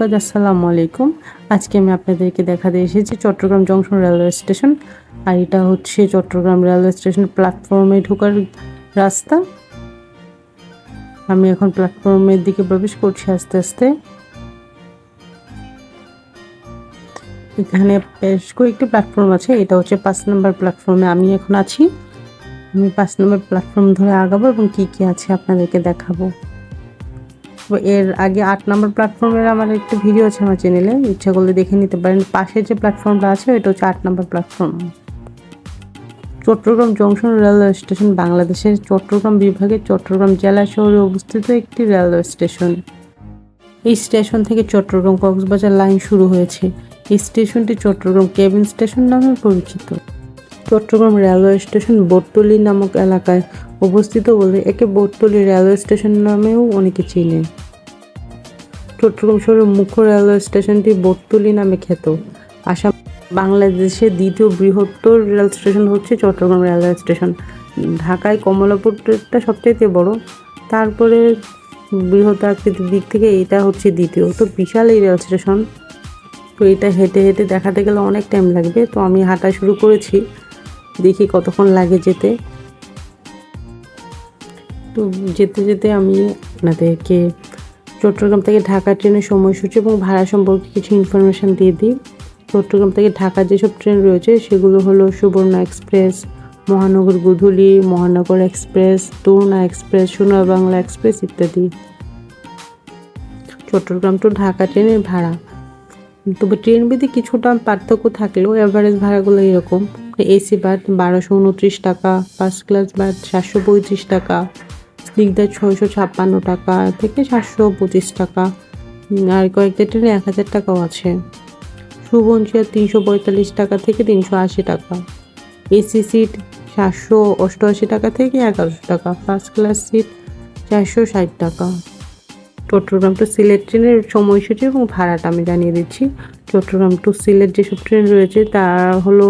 গাছ আসসালামু আলাইকুম। আজকে আমি আপনাদেরকে দেখাতে এসেছি চট্টগ্রাম জংশন রেলওয়ে স্টেশন। আর এটা হচ্ছে চট্টগ্রাম রেলওয়ে স্টেশন প্ল্যাটফর্মে ঢোকার রাস্তা। আমি এখন প্ল্যাটফর্মের দিকে প্রবেশ করছি আস্তে আস্তে। এখানে বেশ কয়েকটি প্ল্যাটফর্ম আছে। এটা হচ্ছে পাঁচ নম্বর প্ল্যাটফর্মে আমি এখন আছি। আমি পাঁচ নম্বর প্ল্যাটফর্ম ধরে আগাবো এবং কি কি আছে আপনাদেরকে দেখাবো। এর আগে আট নম্বর প্ল্যাটফর্মের আমার একটা ভিডিও আছে আমার চ্যানেলে ইচ্ছা করলে দেখে নিতে পারেন। পাশে যে প্ল্যাটফর্মটা আছে, এটা হচ্ছে আট নম্বর platform Chattogram junction railway station বাংলাদেশের চট্টগ্রাম বিভাগের চট্টগ্রাম জেলা শহরে অবস্থিত একটি রেলওয়ে স্টেশন এই স্টেশন থেকে চট্টগ্রাম কক্সবাজার লাইন শুরু হয়েছে। এই স্টেশনটি চট্টগ্রাম কেবিন স্টেশন নামে পরিচিত। চট্টগ্রাম রেলওয়ে স্টেশন বোটতলি নামক এলাকায় অবস্থিত বলে একে বোটতলি রেলওয়ে স্টেশন নামেও অনেকে চিনে। চট্টগ্রাম শহরের মুখ্য রেলওয়ে স্টেশনটি বোটতলি নামে খ্যাত। আসাম বাংলাদেশের দ্বিতীয় বৃহত্তর রেল স্টেশন হচ্ছে চট্টগ্রাম রেলওয়ে স্টেশন। ঢাকায় কমলাপুরটা সবচাইতে বড়। তারপরে বৃহৎ আকৃতির দিক থেকে এটা হচ্ছে দ্বিতীয়। তো বিশাল এই রেল স্টেশন। তো এটা হেঁটে হেঁটে দেখাতে গেলে অনেক টাইম লাগবে। তো আমি হাঁটা শুরু করেছি। দেখি কতক্ষণ লাগে যেতে। তো যেতে যেতে আমি আপনাদেরকে চট্টগ্রাম থেকে ঢাকা ট্রেনের সময়সূচি এবং ভাড়া সম্পর্কে কিছু ইনফরমেশান দিয়ে দিই। চট্টগ্রাম থেকে ঢাকা যেসব ট্রেন রয়েছে সেগুলো হলো সুবর্ণ এক্সপ্রেস, মহানগর গুধুলি, মহানগর এক্সপ্রেস, তরুণা এক্সপ্রেস, সোনার বাংলা এক্সপ্রেস ইত্যাদি। চট্টগ্রাম টু ঢাকা ট্রেনের ভাড়া। তবে ট্রেন বেঁধে কিছুটা পার্থক্য থাকলেও অ্যাভারেজ ভাড়াগুলো এরকম। এসি বাস বারোশো উনত্রিশ টাকা, ফার্স্ট ক্লাস বাস সাতশো পঁয়ত্রিশ টাকা, স্নিগ্ধা ছয়শো ছাপ্পান্ন টাকা থেকে সাতশো পঁচিশ টাকা। আর কয়েকটা ট্রেনে এক হাজার টাকাও আছে। সুবনচিয়া তিনশো পঁয়তাল্লিশ টাকা থেকে তিনশো আশি টাকা। এসি সিট সাতশো অষ্টআশি টাকা থেকে এগারোশো টাকা। ফার্স্ট ক্লাস সিট চারশো ষাট টাকা। চট্টগ্রাম টু সিলেট ট্রেনের সময়সূচি এবং ভাড়াটা আমি জানিয়ে দিচ্ছি। চট্টগ্রাম টু সিলেট যেসব ট্রেন রয়েছে তা হলো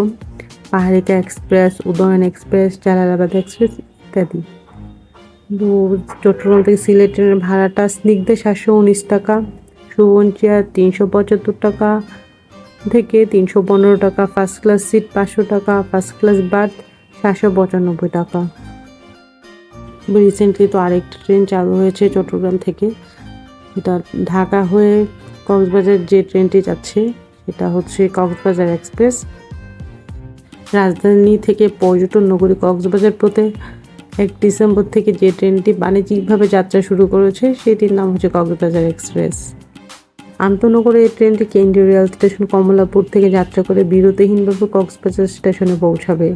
Paharika express, Udayan express, Jalalabad express ইত্যাদি। চট্টগ্রাম থেকে সিলেট ট্রেনের ভাড়াটা স্নিগ্ধে সাতশো উনিশ টাকা সুবনচিয়া তিনশো পঁচাত্তর টাকা থেকে তিনশো পনেরো টাকা, ফার্স্ট ক্লাস সিট পাঁচশো টাকা, ফার্স্ট ক্লাস বার্থ সাতশো পঁচানব্বই টাকা। রিসেন্টলি তো আরেকটা ট্রেন চালু হয়েছে চট্টগ্রাম থেকে এটা ঢাকা হয়ে কক্সবাজার যে ট্রেনটি যাচ্ছে, সেটা হচ্ছে কক্সবাজার এক্সপ্রেস। রাজধানী থেকে পর্যটন নগরী কক্সবাজার পথে এক ডিসেম্বর থেকে যে ট্রেনটি বাণিজ্যিকভাবে যাত্রা শুরু করেছে, সেটির নাম হচ্ছে কক্সবাজার এক্সপ্রেস। আন্তনগরে এই ট্রেনটি কেন্দ্রীয় রেল স্টেশন কমলাপুর থেকে যাত্রা করে বিরতিহীনভাবে কক্সবাজার স্টেশনে পৌঁছাবে।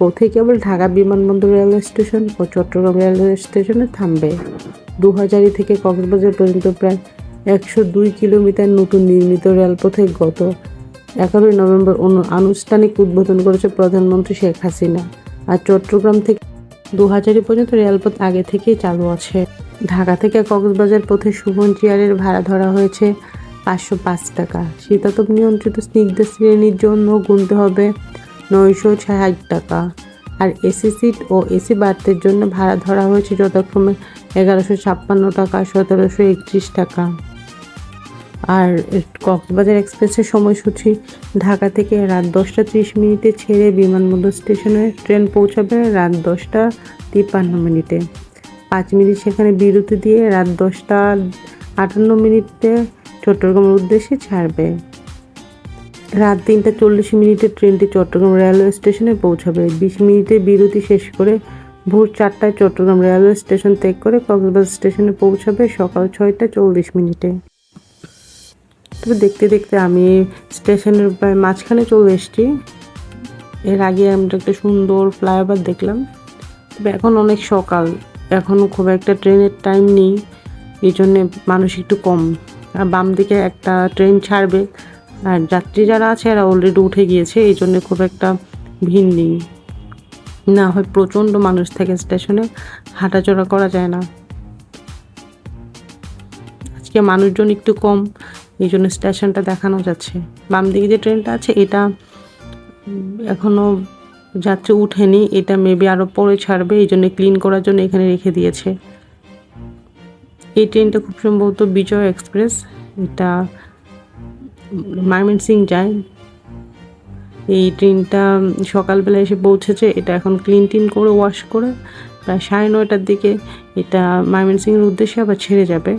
পথে কেবল ঢাকা বিমানবন্দর রেলওয়ে স্টেশন ও চট্টগ্রাম রেলওয়ে স্টেশনে থামবে। দু হাজারি থেকে কক্সবাজার পর্যন্ত প্রায় একশো দুই কিলোমিটার নতুন নির্মিত রেলপথে গত এগারোই নভেম্বর আনুষ্ঠানিক উদ্বোধন করেছে প্রধানমন্ত্রী শেখ হাসিনা। আর চট্টগ্রাম থেকে দু হাজারি পর্যন্ত রেলপথ আগে থেকেই চালু আছে। ঢাকা থেকে কক্সবাজার পথে সুবন চেয়ারের ভাড়া ধরা হয়েছে পাঁচশো পাঁচ টাকা। শীতাতপ নিয়ন্ত্রিত স্নিগ্ধ শ্রেণির জন্য গুনতে হবে নয়শো ষাট টাকা। আর এসি সিট ও এসি বার্থের জন্য ভাড়া ধরা হয়েছে যথাক্রমে এগারোশো ছাপ্পান্ন টাকা, সতেরোশো একত্রিশ টাকা। আর কক্সবাজার এক্সপ্রেসের সময়সূচি ঢাকা থেকে রাত দশটা ত্রিশ মিনিটে ছেড়ে বিমানবন্দর স্টেশনে ট্রেন পৌঁছাবে রাত দশটা তিপ্পান্ন মিনিটে। পাঁচ মিনিট সেখানে বিরতি দিয়ে রাত দশটা আটান্ন মিনিটে চট্টগ্রামের উদ্দেশ্যে ছাড়বে। রাত তিনটা চল্লিশ মিনিটে ট্রেনটি চট্টগ্রাম রেলওয়ে স্টেশনে পৌঁছাবে। বিশ মিনিটে বিরতি শেষ করে ভোর চারটায় চট্টগ্রাম রেলওয়ে স্টেশন ত্যাগ করে কক্সবাজার স্টেশনে পৌঁছাবে সকাল ছয়টা চল্লিশ মিনিটে। তবে দেখতে দেখতে আমি স্টেশনের প্রায় মাঝখানে চলে এসেছি। এর আগে আমরা একটা সুন্দর ফ্লাইওভার দেখলাম। তবে এখন অনেক সকাল। এখনও খুব একটা ট্রেনের টাইম নেই। এই জন্যে মানুষ একটু কম। আর বাম দিকে একটা ট্রেন ছাড়বে। আর যাত্রী যারা আছে, এরা অলরেডি উঠে গিয়েছে। এই জন্যে খুব একটা ভিড় নেই। না হয় প্রচণ্ড মানুষ থাকে স্টেশনে। হাঁটাচলা করা যায় না। আজকে মানুষজন একটু কম। এই জন্য স্টেশনটা দেখানো যাচ্ছে। বাম দিকে যে ট্রেনটা আছে, এটা এখনও যাত্রী উঠেনি। এটা মেবি আরও পরে ছাড়বে, এই জন্য ক্লিন করার জন্য এখানে রেখে দিয়েছে। এই ট্রেনটা খুব সম্ভবত বিজয় এক্সপ্রেস। এটা সিং যায়। এই ট্রেনটা সকালবেলা এসে পৌঁছেছে। এটা এখন ক্লিন টিন করে ওয়াশ করে, প্রায় সাড়ে নয়টার দিকে এটা ময়মনসিংহের উদ্দেশ্যে আবার ছেড়ে যাবে।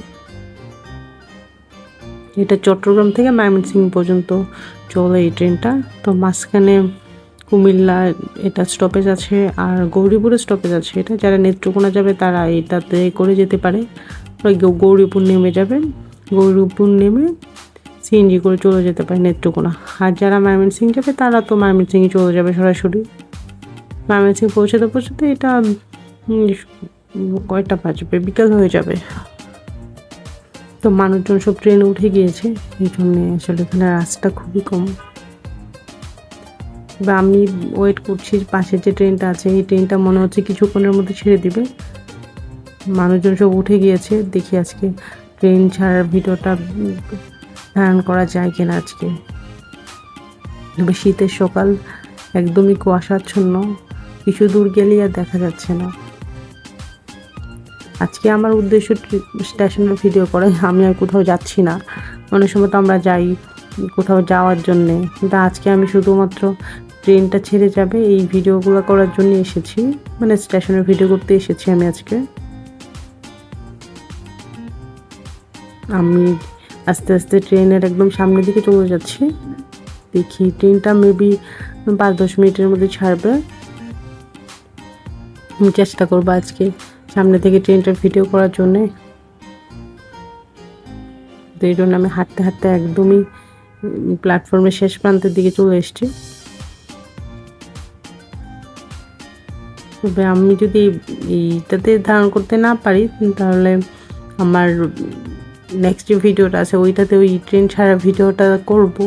এটা চট্টগ্রাম থেকে ময়মনসিং পর্যন্ত চলে এই ট্রেনটা। তো মাঝখানে কুমিল্লা, এটা স্টপেজ আছে আর গৌরীপুরে স্টপেজ আছে এটা। যারা নেত্রকোনা যাবে তারা এটাতে করে যেতে পারে। গৌরীপুর নেমে যাবে। গৌরীপুর নেমে সিএনজি করে চলে যেতে পারে নেত্রকোনা। আর যারা ময়মনসিং যাবে তারা তো ময়মনসিংয়ে চলে যাবে সরাসরি। ময়মনসিং পৌঁছাতে পৌঁছাতে এটা কয়টা বাজবে? বিকাল হয়ে যাবে। তো মানুষজন সব ট্রেনে উঠে গিয়েছে, এই জন্যে আসলে এখানে রাস্তা খুবই কম। বা আমি ওয়েট করছি পাশে যে ট্রেনটা আছে, এই ট্রেনটা মনে হচ্ছে কিছুক্ষণের মধ্যে ছেড়ে দিবে। মানুষজন সব উঠে গিয়েছে, দেখি আজকে ট্রেন ছাড়ার ভিডিওটা ধারণ করা যায় কিনা আজকে। তবে শীতের সকাল একদমই কুয়াশাচ্ছন্ন, কিছু দূর গেলেই আর দেখা যাচ্ছে না। আজকে আমার উদ্দেশ্য স্টেশনের ভিডিও করা, আমি আর কোথাও যাচ্ছি না। অনেক সময় তো আমরা যাই কোথাও যাওয়ার জন্যে। কিন্তু আজকে আমি শুধুমাত্র ট্রেনটা ছেড়ে যাবে, এই ভিডিওগুলো করার জন্য এসেছি। মানে স্টেশনের ভিডিও করতে এসেছি আমি আজকে। আমি আস্তে আস্তে ট্রেনের একদম সামনের দিকে চলে যাচ্ছি। দেখি ট্রেনটা মেবি পাঁচ দশ মিনিটের মধ্যে ছাড়বে। চেষ্টা করব আজকে সামনে থেকে ট্রেনটার ভিডিও করার জন্যে। তো এই জন্য আমি হাঁটতে হাঁটতে একদমই প্ল্যাটফর্মের শেষ প্রান্তের দিকে চলে এসেছি। তবে আমি যদি এইটাতে ধারণ করতে না পারি, তাহলে আমার নেক্সট যে ভিডিওটা আছে, ওইটাতে ওই ট্রেন ছাড়া ভিডিওটা করব।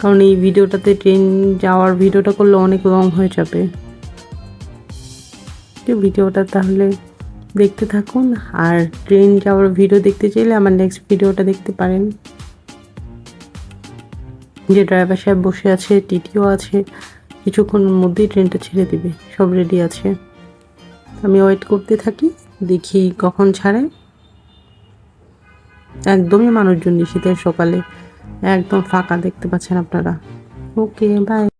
কারণ এই ভিডিওটাতে ট্রেন যাওয়ার ভিডিওটা করলে অনেক লং হয়ে যাবে। ভিডিওটা তাহলে দেখতে থাকুন আর ট্রেন যাওয়ার ভিডিও দেখতে চাইলে আমার নেক্সট ভিডিওটা দেখতে পারেন। যে ড্রাইভার সাহেব বসে আছে, টিটিও আছে কিছুক্ষণের মধ্যেই ট্রেনটা ছেড়ে দিবে, সব রেডি আছে। আমি ওয়েট করতে থাকি, দেখি কখন ছাড়ে। একদমই মানুষজন নেই শীতের সকালে, একদম ফাঁকা দেখতে পাচ্ছেন আপনারা। Okay bye